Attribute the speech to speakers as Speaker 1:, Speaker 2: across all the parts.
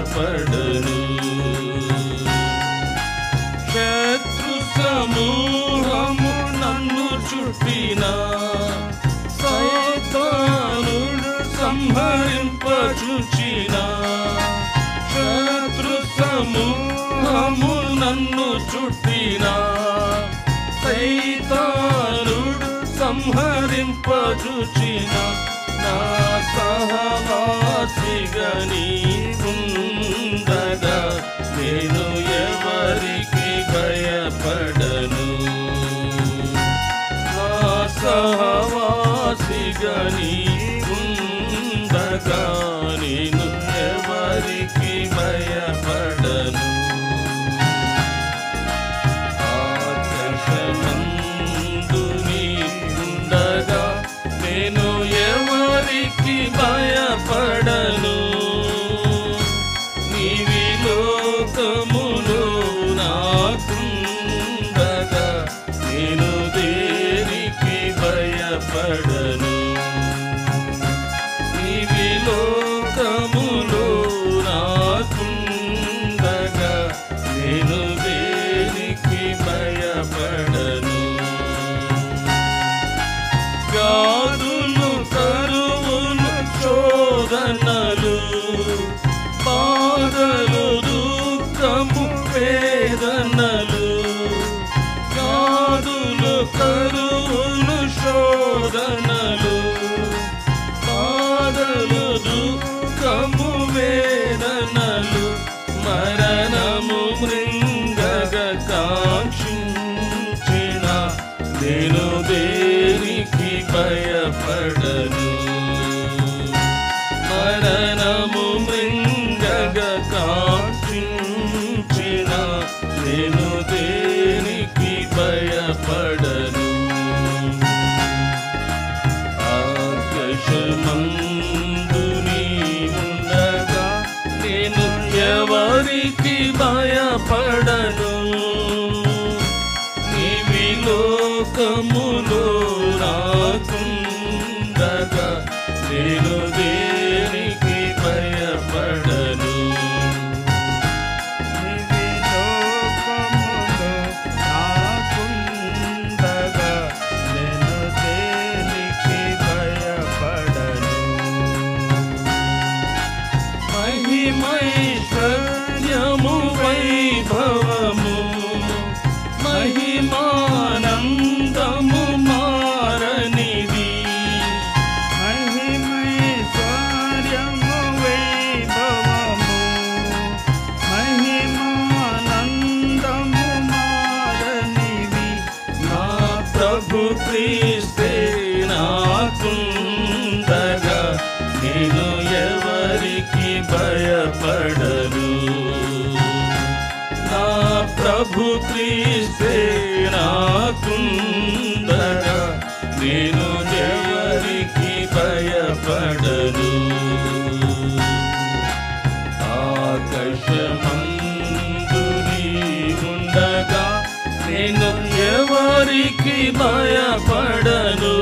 Speaker 1: భయపడను శత్రు సమూహము నన్ను చుట్టినా సాతానుడు సంహరింపచుచినా. శత్రు సమూహము నన్ను చుట్టినా సైతానుడు సంహరింపచుచినా. నేను ఎవరికి భయపడను? నా గని నీకుండగా నేను ఎవరికి లోకములో నాకుండగా నేను దేనికి భయపడను? నీవి లోకములో నాకుండగా నేను దేనికి భయపడను? వ్యాధులు కరువులు శోధనలు करो ఆకాశమందు నేను ఎవరికి భయపడను? నీవి లోకములో క్రీస్తే నాకుండగా నేను ఎవరికి భయపడను. నా ప్రభు క్రీస్తే నాకుండగా నేను ఎవరికి భయపడను. ఎవరికి భయపడను.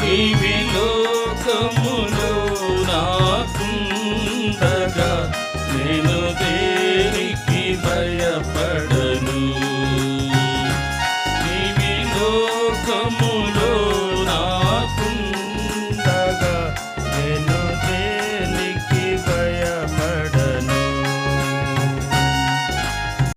Speaker 1: నీవి లోకములో నాకుండగా నేను దేనికి